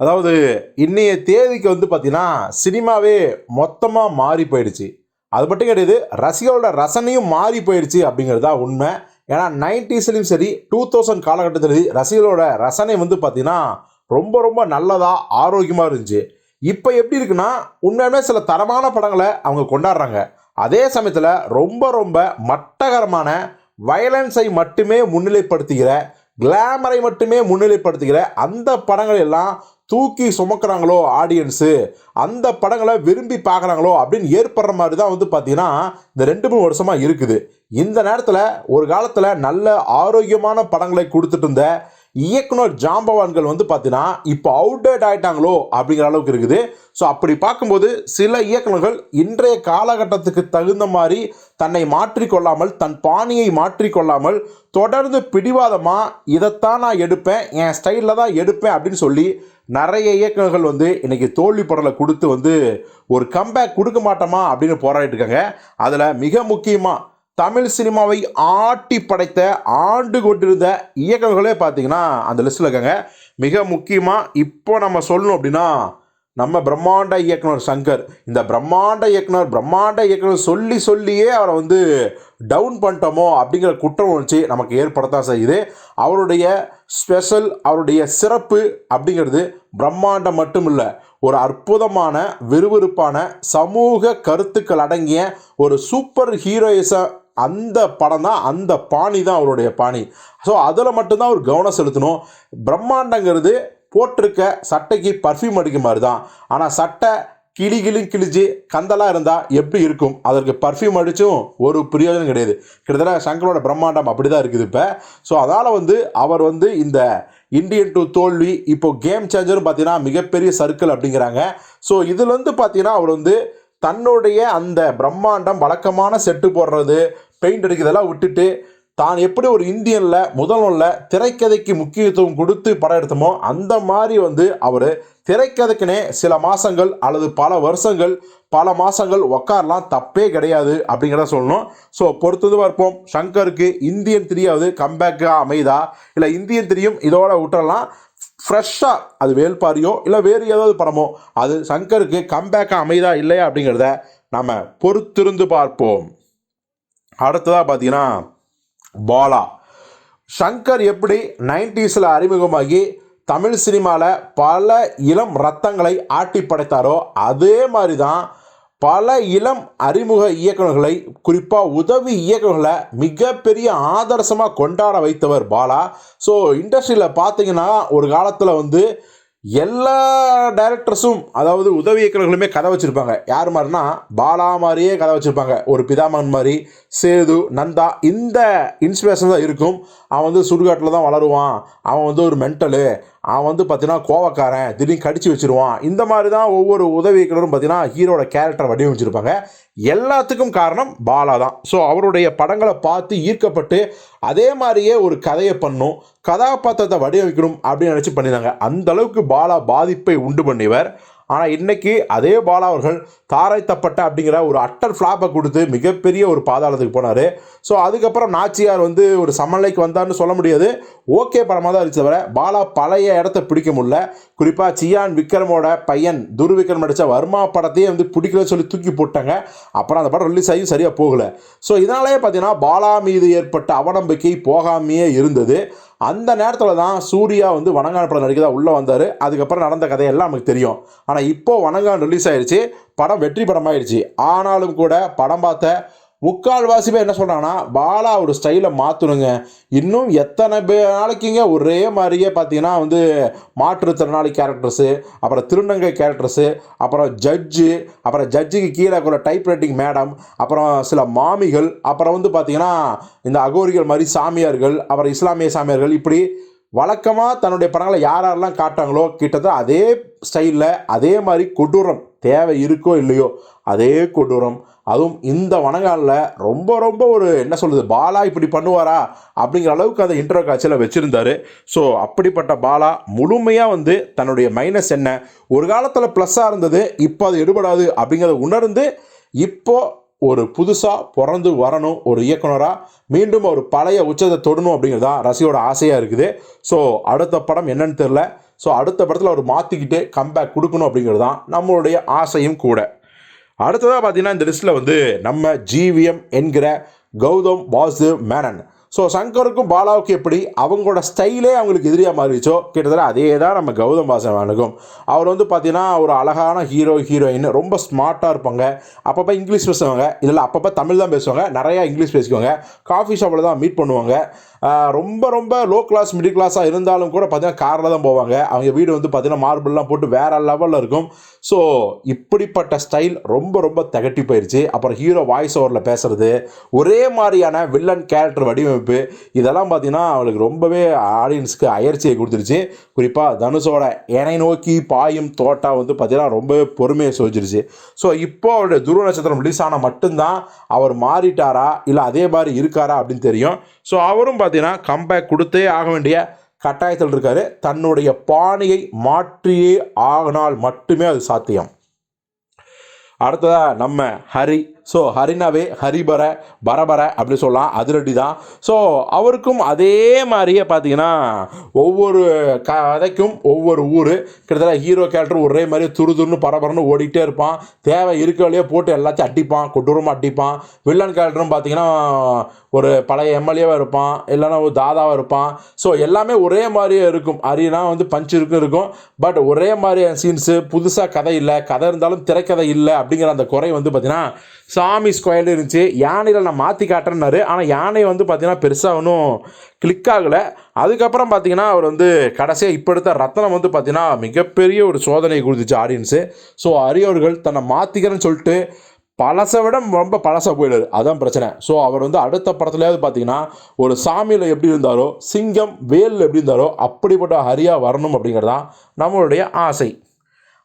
அதாவது இன்னைய தேதிக்கு வந்து பார்த்தீங்கன்னா சினிமாவே மொத்தமாக மாறி போயிடுச்சு. அது மட்டும் கிடையாது ரசிகர்களோட ரசனையும் மாறி போயிடுச்சு அப்படிங்கிறது தான் உண்மை. ஏன்னா நைன்டிஸ்லையும் சரி டூ தௌசண்ட் காலகட்டத்திலையும் ரசிகர்களோட ரசனை வந்து பார்த்திங்கன்னா ரொம்ப ரொம்ப நல்லதாக ஆரோக்கியமாக இருந்துச்சு. இப்போ எப்படி இருக்குன்னா உண்மையுமே சில தரமான படங்களை அவங்க கொண்டாடுறாங்க. அதே சமயத்தில் ரொம்ப ரொம்ப மட்டகரமான வயலன்ஸை மட்டுமே முன்னிலைப்படுத்துகிற கிளாமரை மட்டுமே முன்னிலைப்படுத்துகிற அந்த படங்கள் எல்லாம் தூக்கி சுமக்கிறாங்களோ ஆடியன்ஸு அந்த படங்களை விரும்பி பார்க்குறாங்களோ அப்படின்னு ஏற்படுற மாதிரி தான் வந்து பார்த்திங்கன்னா இந்த ரெண்டு மூணு வருஷமாக இருக்குது. இந்த நேரத்தில் ஒரு காலத்தில் நல்ல ஆரோக்கியமான படங்களை கொடுத்துட்டு இருந்த இயக்குனர் ஜாம்பவான்கள் வந்து பார்த்தீங்கன்னா இப்போ அவுடேட் ஆகிட்டாங்களோ அப்படிங்கிற அளவுக்கு இருக்குது. ஸோ அப்படி பார்க்கும்போது சில இயக்குனர்கள் இன்றைய காலகட்டத்துக்கு தகுந்த மாதிரி தன்னை மாற்றிக்கொள்ளாமல் தன் பாணியை மாற்றிக்கொள்ளாமல் தொடர்ந்து பிடிவாதமாக இதைத்தான் நான் எடுப்பேன் என் ஸ்டைலில் தான் எடுப்பேன் அப்படின்னு சொல்லி நிறைய இயக்கங்கள் வந்து இன்றைக்கி தோல்வி படலை கொடுத்து வந்து ஒரு கம்பேக் கொடுக்க மாட்டோமா அப்படின்னு போராடிட்டு இருக்காங்க. அதில் மிக முக்கியமாக தமிழ் சினிமாவை ஆட்டி படைத்த ஆண்டு கொண்டிருந்த இயக்கங்களே பார்த்தீங்கன்னா அந்த லிஸ்ட்டில் இருக்காங்க. மிக முக்கியமாக இப்போ நம்ம சொல்லணும் அப்படின்னா நம்ம பிரம்மாண்ட இயக்குனர் சங்கர் இந்த பிரம்மாண்ட இயக்குனர் பிரம்மாண்ட இயக்குனர் சொல்லி சொல்லியே அவரை வந்து டவுன் பண்ணிட்டோமோ அப்படிங்கிற குற்றம் உணர்ச்சி நமக்கு ஏற்படத்தான் செய்யுது. அவருடைய ஸ்பெஷல் அவருடைய சிறப்பு அப்படிங்கிறது பிரம்மாண்டம் மட்டும் இல்லை ஒரு அற்புதமான விறுவிறுப்பான சமூக கருத்துக்கள் அடங்கிய ஒரு சூப்பர் ஹீரோயிச அந்த படம் தான் அந்த பாணி தான் அவருடைய பாணி. ஸோ அதில் மட்டும்தான் அவர் கவனம் செலுத்தணும். பிரம்மாண்டங்கிறது போட்டிருக்க சட்டைக்கு பர்ஃப்யூம் அடிக்கும் மாதிரி தான் ஆனால் சட்டை கிளி கிளி கிழிச்சு கந்தலாக இருந்தால் எப்படி இருக்கும்? அதற்கு பர்ஃப்யூம் அடித்தும் ஒரு பிரயோஜனம் கிடையாது. கிட்டத்தட்ட சங்கரோட பிரம்மாண்டம் அப்படி தான் இருக்குது இப்போ. ஸோ அதனால் வந்து அவர் வந்து இந்த இந்தியன் டு தோல்வி இப்போ கேம் சேஞ்சரும் பார்த்தீங்கன்னா மிகப்பெரிய சர்க்கிள் அப்படிங்கிறாங்க. ஸோ இதில் வந்து பார்த்தீங்கன்னா அவர் வந்து தன்னுடைய அந்த பிரம்மாண்டம் வழக்கமான செட்டு போடுறது பெயிண்ட் அடிக்கிறதெல்லாம் விட்டுட்டு தான் எப்படி ஒரு இந்தியனில் முதல்ல திரைக்கதைக்கு முக்கியத்துவம் கொடுத்து படம் எடுத்தோமோ அந்த மாதிரி வந்து அவர் திரைக்கதைக்குனே சில மாதங்கள் அல்லது பல வருஷங்கள் பல மாதங்கள் உக்காரலாம். தப்பே கிடையாது அப்படிங்கிறத சொல்லணும். ஸோ பொறுத்தது பார்ப்போம். ஷங்கருக்கு இந்தியன் த்ரீயாவது கம்பேக்காக அமைதா இல்லை இந்தியன் தெரியும் இதோட விட்டுறலாம். ஃப்ரெஷ்ஷாக அது வேல்பாரியோ இல்லை வேறு ஏதாவது படமோ அது சங்கருக்கு கம்பேக்காக அமைதா இல்லையா அப்படிங்கிறத நம்ம பொறுத்திருந்து பார்ப்போம். அடுத்ததாக பார்த்தீங்கன்னா பாலா. சங்கர் எப்படி நைன்டிஸில் அறிமுகமாகி தமிழ் சினிமாவில் பல இளம் ரத்தங்களை ஆட்டி படைத்தாரோ அதே மாதிரி தான் பல இளம் அறிமுக இயக்குநர்களை குறிப்பாக உதவி இயக்குநர்களை மிகப்பெரிய ஆதர்சமாக கொண்டாட வைத்தவர் பாலா. ஸோ இண்டஸ்ட்ரியில் பார்த்தீங்கன்னா ஒரு காலத்தில் வந்து எல்லா டைரக்டர்ஸும் அதாவது உதவி இயக்குநர்களுமே கதை வச்சுருப்பாங்க. யார் மாதிரினா பாலா மாதிரியே கதை வச்சுருப்பாங்க. ஒரு பிதாமன் மாதிரி சேது நந்தா இந்த இன்ஸ்பிரேஷன் தான் இருக்கும். அவன் வந்து சுடுகாட்டில் தான் வளருவான். அவன் வந்து ஒரு மென்டலு அவன் வந்து பார்த்தீங்கன்னா கோவக்காரன். திடீர்னு கடிச்சு வச்சிருவான். இந்த மாதிரி தான் ஒவ்வொரு உதவி இயக்குனரும் பார்த்தீங்கன்னா ஹீரோட கேரக்டர் வடிவமைச்சிருப்பாங்க. எல்லாத்துக்கும் காரணம் பாலா தான். ஸோ அவருடைய படங்களை பார்த்து ஈர்க்கப்பட்டு அதே மாதிரியே ஒரு கதையை பண்ணும் கதாபாத்திரத்தை வடிவமைக்கணும் அப்படின்னு நினச்சி பண்ணியிருந்தாங்க. அந்த அளவுக்கு பாலா பாதிப்பை உண்டு பண்ணியவர். ஆனால் இன்னைக்கு அதே பாலா அவர்கள் தாரை தப்பட்ட அப்படிங்கிற ஒரு அட்டர் ஃப்ளாப்பை கொடுத்து மிகப்பெரிய ஒரு பாதாளத்துக்கு போனார். ஸோ அதுக்கப்புறம் நாச்சியார் வந்து ஒரு சமநிலைக்கு வந்தார்னு சொல்ல முடியாது. ஓகே படமாக தான் இருந்துச்சு தவிர பாலா பழைய இடத்த பிடிக்க முடியல. குறிப்பாக சியான் விக்ரமோட பையன் துர்விக்ரம் நடித்த வர்மா படத்தையே வந்து பிடிக்கலன்னு சொல்லி தூக்கி போட்டாங்க. அப்புறம் அந்த படம் ரிலீஸ் ஆகி சரியாக போகலை. ஸோ இதனாலேயே பார்த்தீங்கன்னா பாலா மீது ஏற்பட்ட அவநம்பிக்கை போகாமையே இருந்தது. அந்த நேரத்தில் தான் சூர்யா வந்து வணங்கான் படம் நடிக்கிறதா உள்ளே வந்தார். அதுக்கப்புறம் நடந்த கதையெல்லாம் நமக்கு தெரியும். ஆனால் இப்போ வணங்கான் ரிலீஸ் ஆயிடுச்சு படம் வெற்றி படமாயிடுச்சு ஆனாலும் கூட படம் பார்த்த முக்கால்வாசி பேர் என்ன சொல்கிறாங்கன்னா பாலா ஒரு ஸ்டைலை மாற்றணுங்க இன்னும் எத்தனை பே நாளைக்குங்க ஒரே மாதிரியே பார்த்தீங்கன்னா வந்து மாற்றுத்திறனாளி கேரக்டர்ஸு அப்புறம் திருநங்கை கேரக்டர்ஸு அப்புறம் ஜட்ஜு அப்புறம் ஜட்ஜுக்கு கீழே இருக்கிற டைப் ரைட்டிங் மேடம் அப்புறம் சில மாமிகள் அப்புறம் வந்து பார்த்திங்கன்னா இந்த அகோரிகள் மாதிரி சாமியார்கள் அப்புறம் இஸ்லாமிய சாமியார்கள் இப்படி வழக்கமாக தன்னுடைய படங்களை யார் யாரெல்லாம் காட்டாங்களோ கிட்டத்தட்ட அதே ஸ்டைலில் அதே மாதிரி கொடூரம் தேவை இருக்கோ இல்லையோ அதே கொடூரம். அதுவும் இந்த வனங்காலில் ரொம்ப ரொம்ப ஒரு என்ன சொல்கிறது பாலா இப்படி பண்ணுவாரா அப்படிங்கிற அளவுக்கு அந்த இன்டர்வோ காட்சியில் வச்சுருந்தாரு. ஸோ அப்படிப்பட்ட பாலா முழுமையாக வந்து தன்னுடைய மைனஸ் என்ன? ஒரு காலத்தில் ப்ளஸ்ஸாக இருந்தது இப்போ அது எடுபடாது அப்படிங்கிறத உணர்ந்து இப்போ ஒரு புதுசாக பிறந்து வரணும் ஒரு இயக்குனராக மீண்டும் ஒரு பழைய உச்சத்தை தொடணும் அப்படிங்கிறது தான் ரசியோட ஆசையாக இருக்குது. ஸோ அடுத்த படம் என்னன்னு தெரில ஸோ அடுத்த படத்தில் அவர் மாற்றிக்கிட்டு கம்பேக் கொடுக்கணும் அப்படிங்கிறது தான் நம்மளுடைய ஆசையும் கூட. அடுத்ததாக பார்த்தீங்கன்னா இந்த லிஸ்ட்டில் வந்து நம்ம ஜிவிஎம் என்கிற கௌதம் வாசு மேனன் ஸோ சங்கருக்கும் பாலாவுக்கும் எப்படி? அவங்களோட ஸ்டைலே அவங்களுக்கு எதிரியாக மாறிச்சோ கிட்டத்தட்ட அதே தான் நம்ம கௌதம் வாசவனுக்கும் அவர் வந்து பார்த்தீங்கன்னா ஒரு அழகான ஹீரோ ஹீரோயின் ரொம்ப ஸ்மார்ட்டாக இருப்பாங்க. அப்பப்போ இங்கிலீஷ் பேசுவாங்க. இதில் அப்பப்போ தமிழ் தான் பேசுவாங்க. நிறையா இங்கிலீஷ் பேசிக்குவாங்க. காஃபி ஷாப்பில் தான் மீட் பண்ணுவாங்க. ரொம்ப ரொம்ப லோ கிளாஸ் மிடில் கிளாஸாக இருந்தாலும் கூட பார்த்தீங்கன்னா காரில் தான் போவாங்க. அவங்க வீடு வந்து பார்த்தீங்கன்னா மார்பிள்லாம் போட்டு வேறு லெவலில் இருக்கும். ஸோ இப்படிப்பட்ட ஸ்டைல் ரொம்ப ரொம்ப தகட்டி போயிடுச்சு அப்புறம் ஹீரோ வாய்ஸ் ஓவரில் பேசுகிறது ஒரே மாதிரியான வில்லன் கேரக்டர் வடிவமைப்பு இதெல்லாம் பார்த்தீங்கன்னா அவளுக்கு ரொம்பவே ஆடியன்ஸ்க்கு அயற்சியை கொடுத்துருச்சு. குறிப்பாக தனுஷோட எனை நோக்கி பாயும் தோட்டா வந்து பார்த்தீங்கன்னா ரொம்பவே பொறுமையை சோதிச்சிருச்சு. ஸோ இப்போ அவருடைய துருவ நட்சத்திரம் ரிலீஸ் ஆனால் மட்டும்தான் அவர் மாறிட்டாரா இல்லை அதே மாதிரி இருக்காரா அப்படின்னு தெரியும். ஸோ அவரும் பார்த்தீங்கன்னா கம்பேக் கொடுத்தே ஆக வேண்டிய கட்டாயத்தில் இருக்காரு. தன்னுடைய பாணியை மாற்றியே ஆகினால் மட்டுமே அது சாத்தியம். அடுத்ததா நம்ம ஹரி ஸோ ஹரினாவே ஹரிபர பரபர அப்படின்னு சொல்லலாம். அதிரடி தான் ஸோ அவருக்கும் அதே மாதிரியே பார்த்தீங்கன்னா ஒவ்வொரு கதைக்கும் ஒவ்வொரு ஊர். கிட்டத்தட்ட ஹீரோ கேரக்டர் ஒரே மாதிரி துருதுன்னு பரபரன்னு ஓடிக்கிட்டே இருப்பான். தேவை இருக்கலையே போட்டு எல்லாத்தையும் அடிப்பான். கொடூரமாக அடிப்பான். வில்லன் கேரக்டரும் பார்த்தீங்கன்னா ஒரு பழைய எம்எல்ஏவாக இருப்பான். இல்லைன்னா ஒரு தாதாவாக இருப்பான். ஸோ எல்லாமே ஒரே மாதிரியே இருக்கும். அரியனா வந்து பஞ்ச் இருக்கும் இருக்கும். பட் ஒரே மாதிரியான சீன்ஸு புதுசாக கதை இல்லை. கதை இருந்தாலும் திரைக்கதை இல்லை அப்படிங்கிற அந்த குறை வந்து பார்த்தீங்கன்னா சாமி ஸ்கொயர்டு இருந்துச்சு. யானையில் நான் மாற்றி காட்டுறேன்னாரு. ஆனால் யானை வந்து பார்த்தீங்கன்னா பெருசாக ஒன்றும் கிளிக் ஆகலை. அதுக்கப்புறம் பார்த்தீங்கன்னா அவர் வந்து கடைசியாக இப்போ எடுத்த ரத்தனம் வந்து பார்த்தீங்கன்னா மிகப்பெரிய ஒரு சோதனை கொடுத்துச்சு ஆடியன்ஸு ஸோ அரியவர்கள் தன்னை மாற்றிக்கிறேன்னு சொல்லிட்டு பழசை விட ரொம்ப பழசாக போயிடுது அதான் பிரச்சனை. ஸோ அவர் வந்து அடுத்த படத்துலையாவது பார்த்தீங்கன்னா ஒரு சாமியில் எப்படி இருந்தாரோ சிங்கம் வேலில் எப்படி இருந்தாரோ அப்படிப்பட்ட ஹரியாக வரணும் அப்படிங்கிறது தான் நம்மளுடைய ஆசை.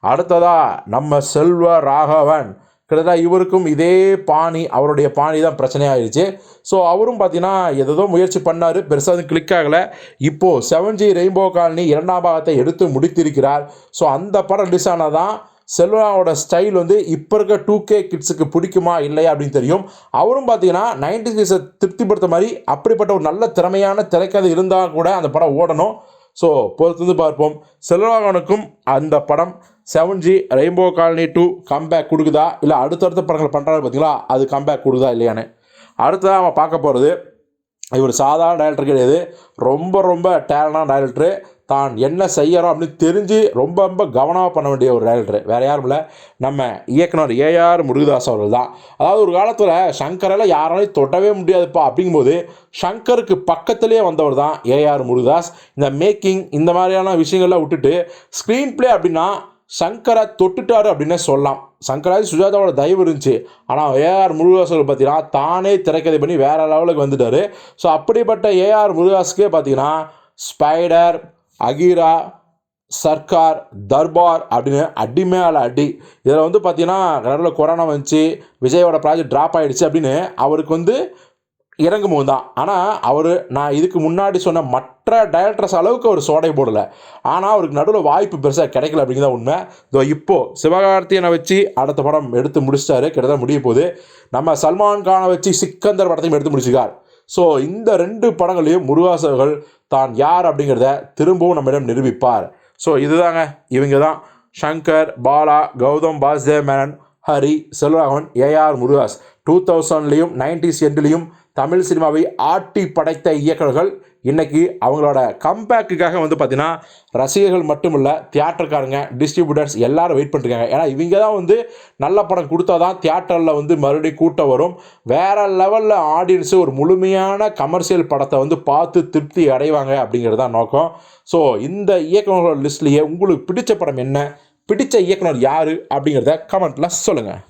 அடுத்ததாக நம்ம செல்வ ராகவன். கிட்டத்தட்ட இவருக்கும் இதே பாணி அவருடைய பாணி தான் பிரச்சனையாயிருச்சு ஸோ அவரும் பார்த்தீங்கன்னா எதோ முயற்சி பண்ணார் பெருசாக அது கிளிக் ஆகலை. இப்போது செவன் ஜி ரெயின்போ காலனி இரண்டாம் பாகத்தை எடுத்து முடித்திருக்கிறார். ஸோ அந்த படம் ரிலீஸ் தான் செல்வாவோட ஸ்டைல் வந்து இப்போ இருக்க டூ கே கிட்ஸுக்கு பிடிக்குமா இல்லையா அப்படின்னு தெரியும். அவரும் பார்த்தீங்கன்னா நைன்டி கிட்ஸை திருப்திப்படுத்த மாதிரி அப்படிப்பட்ட ஒரு நல்ல திறமையான திரைக்கதை இருந்தால் கூட அந்த படம் ஓடணும். ஸோ பொறுத்து பார்ப்போம். செல்வராகவனுக்கும் அந்த படம் seven G rainbow colony two comeback கொடுக்குதா? இல்லை அடுத்தடுத்த படங்கள் பண்ணுறாரு பார்த்தீங்களா அது கம்பேக் கொடுக்குதா இல்லையான்னு. அடுத்ததாக அவன் பார்க்க போகிறது இவர் சாதாரண டைரக்டர் கிடையாது. ரொம்ப ரொம்ப டேலண்டான டைரக்டரு தான் என்ன செய்யறோம் அப்படின்னு தெரிஞ்சு ரொம்ப ரொம்ப கவனமாக பண்ண வேண்டிய ஒரு டைரக்டர் வேறு யாரும் இல்லை. நம்ம இயக்குனர் ஏஆர் முருகதாஸ் அவர்கள் தான். அதாவது ஒரு காலத்தில் சங்கரெல்லாம் யாராலையும் தொடவே முடியாதுப்பா அப்படிங்கும்போது சங்கருக்கு பக்கத்துலேயே வந்தவர் தான் ஏஆர் முருகதாஸ். இந்த மேக்கிங் இந்த மாதிரியான விஷயங்கள்லாம் விட்டுட்டு ஸ்க்ரீன் ப்ளே அப்படின்னா சங்கரை தொட்டுட்டாரு அப்படின்னே சொல்லலாம். சங்கராஜ் சுஜாதாவோட தயவு இருந்துச்சு. ஆனால் ஏஆர் முருகாசர் பார்த்தீங்கன்னா தானே திரைக்கதை பண்ணி வேறு லெவலுக்கு வந்துட்டார். ஸோ அப்படிப்பட்ட ஏஆர் முருகாஸுக்கே பார்த்தீங்கன்னா ஸ்பைடர் அகீரா சர்க்கார் தர்பார் அப்படின்னு அடி மேலே அடி. இதில் வந்து பார்த்தீங்கன்னா நடுவில் கொரோனா வந்துச்சு விஜயோட ப்ராஜெக்ட் ட்ராப் ஆகிடுச்சு அப்படின்னு அவருக்கு வந்து இறங்கும்போது தான் ஆனால் அவர் நான் இதுக்கு முன்னாடி சொன்ன மற்ற டைரக்டர்ஸ் அளவுக்கு அவர் சோடை போடலை. ஆனால் அவருக்கு நடுவில் வாய்ப்பு பெருசாக கிடைக்கல அப்படிங்கிறத உண்மை. இதோ இப்போது சிவகார்த்தியனை வச்சு அடுத்த படம் எடுத்து முடிச்சிட்டாரு. கிட்டத்தட்ட முடிய போது நம்ம சல்மான் கானை வச்சு சிக்கந்தர் படத்தையும் எடுத்து முடிச்சிருக்கார். ஸோ இந்த ரெண்டு படங்களையும் முருகாசர்கள் தான் யார் அப்படிங்கிறத திரும்பவும் நம்மிடம் நிரூபிப்பார். ஸோ இதுதாங்க இவங்க தான். ஷங்கர் பாலா கௌதம் பாஸ்தே மேனன் ஹரி செல்வராகவன் ஏஆர் முருகாஸ். டூ தௌசண்ட்லேயும் நைன்டிஸ் எண்ட்லேயும் தமிழ் சினிமாவை ஆட்டி படைத்த இயக்கர்கள் இன்றைக்கி அவங்களோட கம்பேக்குக்காக வந்து பார்த்தீங்கன்னா ரசிகர்கள் மட்டும் இல்லை தியேட்டருக்காரங்க டிஸ்ட்ரிபியூட்டர்ஸ் எல்லாரும் வெயிட் பண்ணிருக்காங்க ஏன்னா இவங்க தான் வந்து நல்ல படம் கொடுத்தா தான் தியேட்டரில் வந்து மறுபடியும் கூட்டம் வரும். வேறு லெவலில் ஆடியன்ஸு ஒரு முழுமையான கமர்ஷியல் படத்தை வந்து பார்த்து திருப்தி அடைவாங்க அப்படிங்கிறது தான் நோக்கம். ஸோ இந்த இயக்குனர்களோட லிஸ்ட்லேயே உங்களுக்கு பிடிச்ச படம் என்ன? பிடிச்ச இயக்குனர் யார்? அப்படிங்கிறத கமெண்ட்டில் சொல்லுங்கள்